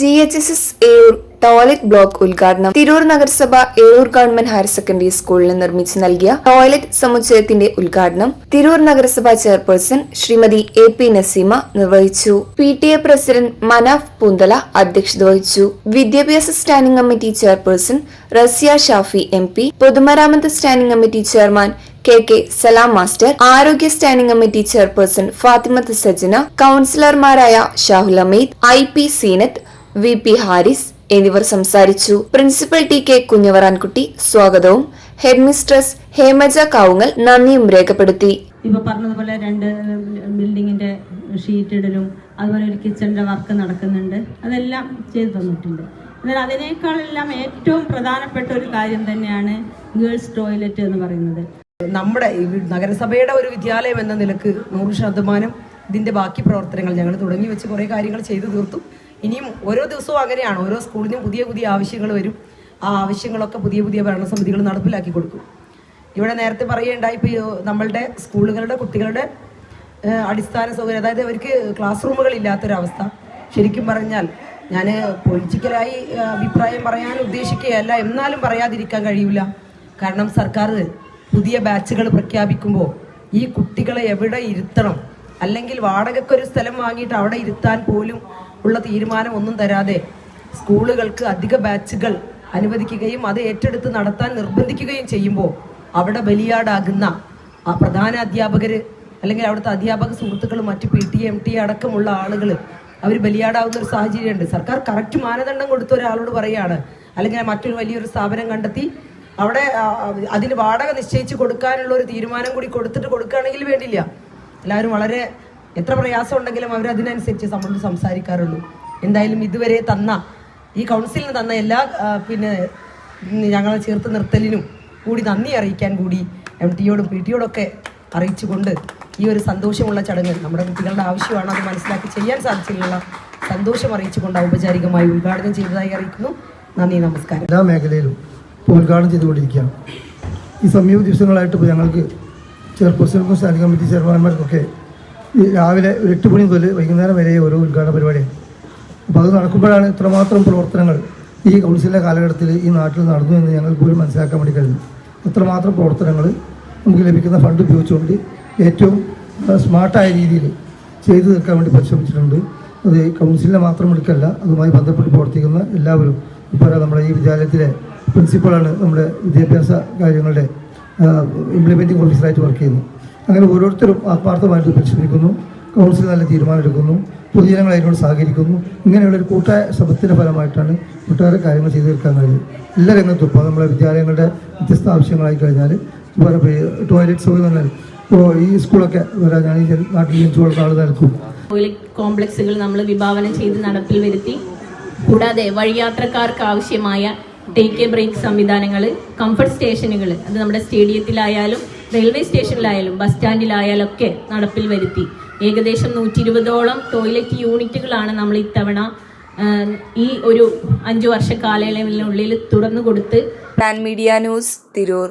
G H S S Ezhur toilet block ഉദ്ഘാടനം തിരൂർ നഗരസഭ Ezhur government higher secondary സ്കൂളിന് നിർമ്മിച്ചു നൽകിയ ടോയ്ലറ്റ് സമുച്ചയത്തിന്റെ ഉദ്ഘാടനം തിരൂർ നഗരസഭ chairperson Shrimati A P Naseema നിർവഹിച്ചു. P T A president Manaf Poonthala അധ്യക്ഷത വഹിച്ചു. വിദ്യാഭ്യാസ standing committee chairperson Raziya Shafi M P പൊതുമരാമത്ത് standing committee chairman K K Salam master ആരോഗ്യ standing committee chairperson Fathimath Sajana കൌൺസിലർമാരായ Shahul Ameed I P Seenath V P Haris എന്നിവർ സംസാരിച്ചു. Principal T K Kunhavarankutty സ്വാഗതവും. Headmistress Hemaja Kavungal നന്ദിയും രേഖപ്പെടുത്തി. ഇപ്പൊ പറഞ്ഞതുപോലെ രണ്ട് ബിൽഡിങ്ങിന്റെ ഷീറ്റ് ഇടലും അതുപോലെ ഒരു കിച്ചണിന്റെ വർക്ക് നടക്കുന്നുണ്ട്. അതെല്ലാം ചെയ്തു തന്നിട്ടുണ്ട്. എന്നാൽ അതിനേക്കാളെല്ലാം ഏറ്റവും പ്രധാനപ്പെട്ട ഒരു കാര്യം തന്നെയാണ് ഗേൾസ് ടോയ്ലറ്റ് എന്ന് പറയുന്നത്. നമ്മുടെ ഈ നഗരസഭയുടെ ഒരു വിദ്യാലയം എന്ന നിലയ്ക്ക് നൂറ് ശതമാനം ഇതിന്റെ ബാക്കി പ്രവർത്തനങ്ങൾ ഞങ്ങൾ തുടങ്ങി വെച്ച് കുറേ കാര്യങ്ങൾ ചെയ്തു തീർത്തു. ഇനിയും ഓരോ ദിവസവും അങ്ങനെയാണ്. ഓരോ സ്കൂളിനും പുതിയ പുതിയ ആവശ്യങ്ങൾ വരും. ആ ആവശ്യങ്ങളൊക്കെ പുതിയ പുതിയ ഭരണസമിതികൾ നടപ്പിലാക്കി കൊടുക്കും. ഇവിടെ നേരത്തെ പറയുകയുണ്ടായി ഇപ്പോൾ നമ്മളുടെ സ്കൂളുകളുടെ കുട്ടികളുടെ അടിസ്ഥാന സൗകര്യം അതായത് അവർക്ക് ക്ലാസ് റൂമുകൾ ഇല്ലാത്തൊരവസ്ഥ. ശരിക്കും പറഞ്ഞാൽ ഞാൻ പൊളിറ്റിക്കലായി അഭിപ്രായം പറയാൻ ഉദ്ദേശിക്കുകയല്ല. എന്നാലും പറയാതിരിക്കാൻ കഴിയില്ല കാരണം സർക്കാർ പുതിയ ബാച്ചുകൾ പ്രഖ്യാപിക്കുമ്പോൾ ഈ കുട്ടികളെ എവിടെ ഇരുത്തണം? അല്ലെങ്കിൽ വാടകയ്ക്കൊരു സ്ഥലം വാങ്ങിയിട്ട് അവിടെ ഇരുത്താൻ പോലും ഉള്ള തീരുമാനം ഒന്നും തരാതെ സ്കൂളുകൾക്ക് അധിക ബാച്ചുകൾ അനുവദിക്കുകയും അത് ഏറ്റെടുത്ത് നടത്താൻ നിർബന്ധിക്കുകയും ചെയ്യുമ്പോൾ അവിടെ ബലിയാടാകുന്ന ആ പ്രധാന അധ്യാപകർ അല്ലെങ്കിൽ അവിടുത്തെ അധ്യാപക സുഹൃത്തുക്കളും മറ്റ് പി ടി എം ടി അടക്കമുള്ള ആളുകൾ അവർ ബലിയാടാവുന്ന ഒരു സാഹചര്യമുണ്ട്. സർക്കാർ കറക്റ്റ് മാനദണ്ഡം കൊടുത്ത ഒരാളോട് പറയുകയാണ് അല്ലെങ്കിൽ മറ്റൊരു വലിയൊരു സ്ഥാപനം കണ്ടെത്തി അവിടെ അതിൽ വാടക നിശ്ചയിച്ച് കൊടുക്കാനുള്ള ഒരു തീരുമാനം കൂടി കൊടുത്തിട്ട് കൊടുക്കുകയാണെങ്കിൽ വേണ്ടില്ല. എല്ലാവരും വളരെ എത്ര പ്രയാസം ഉണ്ടെങ്കിലും അവർ അതിനനുസരിച്ച് നമ്മളോട് സംസാരിക്കാറുള്ളൂ. എന്തായാലും ഇതുവരെ തന്ന ഈ കൗൺസിലിന് തന്ന എല്ലാ പിന്നെ ഞങ്ങളെ ചേർത്ത് നിർത്തലിനും കൂടി നന്ദി അറിയിക്കാൻ കൂടി എം ടിയോടും പി ടിയോടൊക്കെ അറിയിച്ചുകൊണ്ട് ഈ ഒരു സന്തോഷമുള്ള ചടങ്ങ് നമ്മുടെ കുട്ടികളുടെ ആവശ്യമാണ്. അത് മനസ്സിലാക്കി ചെയ്യാൻ സാധിച്ചിട്ടുള്ള സന്തോഷം അറിയിച്ചുകൊണ്ട് ഔപചാരികമായി ഉദ്ഘാടനം ചെയ്തതായി അറിയിക്കുന്നു. നന്ദി നമസ്കാരം. എല്ലാ മേഖലയിലും ഉദ്ഘാടനം ചെയ്തുകൊണ്ടിരിക്കുകയാണ്. ഈ സമീപ ദിവസങ്ങളായിട്ട് ഇപ്പോൾ ഞങ്ങൾക്ക് ചെയർപേഴ്സണും സ്റ്റാൻഡിംഗ് കമ്മിറ്റി ചെയർമാൻമാർക്കൊക്കെ രാവിലെ ഒരു എട്ട് മണി മുതൽ വൈകുന്നേരം വരെ ഓരോ ഉദ്ഘാടന പരിപാടിയാണ്. അപ്പോൾ അത് നടക്കുമ്പോഴാണ് ഇത്രമാത്രം പ്രവർത്തനങ്ങൾ ഈ കൗൺസിലിന്റെ കാലഘട്ടത്തിൽ ഈ നാട്ടിൽ നടന്നു എന്ന് ഞങ്ങൾക്ക് പോലും മനസ്സിലാക്കാൻ വേണ്ടി കഴിഞ്ഞു അത്രമാത്രം പ്രവർത്തനങ്ങൾ നമുക്ക് ലഭിക്കുന്ന ഫണ്ട് ഉപയോഗിച്ചുകൊണ്ട് ഏറ്റവും സ്മാർട്ടായ രീതിയിൽ ചെയ്തു തീർക്കാൻ വേണ്ടി പരിശ്രമിച്ചിട്ടുണ്ട്. അത് കൗൺസിലിനെ മാത്രം എടുക്കല്ല അതുമായി ബന്ധപ്പെട്ട് പ്രവർത്തിക്കുന്ന എല്ലാവരും. ഇപ്പോൾ നമ്മുടെ ഈ വിദ്യാലയത്തിലെ പ്രിൻസിപ്പളാണ് നമ്മുടെ വിദ്യാഭ്യാസ കാര്യങ്ങളുടെ ഇംപ്ലിമെന്റിംഗ് ഓഫീസറായിട്ട് വർക്ക് ചെയ്യുന്നു അങ്ങനെ ഓരോരുത്തരും ആത്മാർത്ഥമായിട്ട് പരിശ്രമിക്കുന്നു കൗൺസിൽ നല്ല തീരുമാനമെടുക്കുന്നു പൊതുജനങ്ങൾ അതിനോട് സഹകരിക്കുന്നു. ഇങ്ങനെയുള്ള ഒരു കൂട്ടായ ശ്രമത്തിന്റെ ഫലമായിട്ടാണ് ഒട്ടേറെ കാര്യങ്ങൾ ചെയ്തു തീർക്കാൻ കഴിയും എല്ലാ രംഗത്തും ഇപ്പോൾ നമ്മുടെ വിദ്യാലയങ്ങളുടെ വ്യത്യസ്ത ആവശ്യങ്ങളായി കഴിഞ്ഞാൽ ടോയ്ലറ്റ് സൗകര്യം തന്നെ ഇപ്പോൾ ഈ സ്കൂളൊക്കെ വരാൻ ഞാൻ ഈ നാട്ടിൽ ജനിച്ചു കൊടുക്കുന്ന ആൾ നിൽക്കും കോംപ്ലക്സുകൾ നമ്മൾ വിഭാവനം ചെയ്ത് നടപ്പിൽ വരുത്തി. കൂടാതെ വഴിയാത്രക്കാർക്ക് ആവശ്യമായ ടേക്ക് എ ബ്രേക്ക് സംവിധാനങ്ങൾ കംഫർട്ട് സ്റ്റേഷനുകൾ അത് നമ്മുടെ സ്റ്റേഡിയത്തിലായാലും റെയിൽവേ സ്റ്റേഷനിലായാലും ബസ് സ്റ്റാൻഡിലായാലും ഒക്കെ നടപ്പിൽ വരുത്തി. ഏകദേശം നൂറ്റി ഇരുപതോളം ടോയ്ലറ്റ് യൂണിറ്റുകളാണ് നമ്മൾ ഇത്തവണ ഈ ഒരു അഞ്ചു വർഷ കാലയളവിനുള്ളിൽ തുറന്നു കൊടുത്ത് മീഡിയ ന്യൂസ് തിരൂർ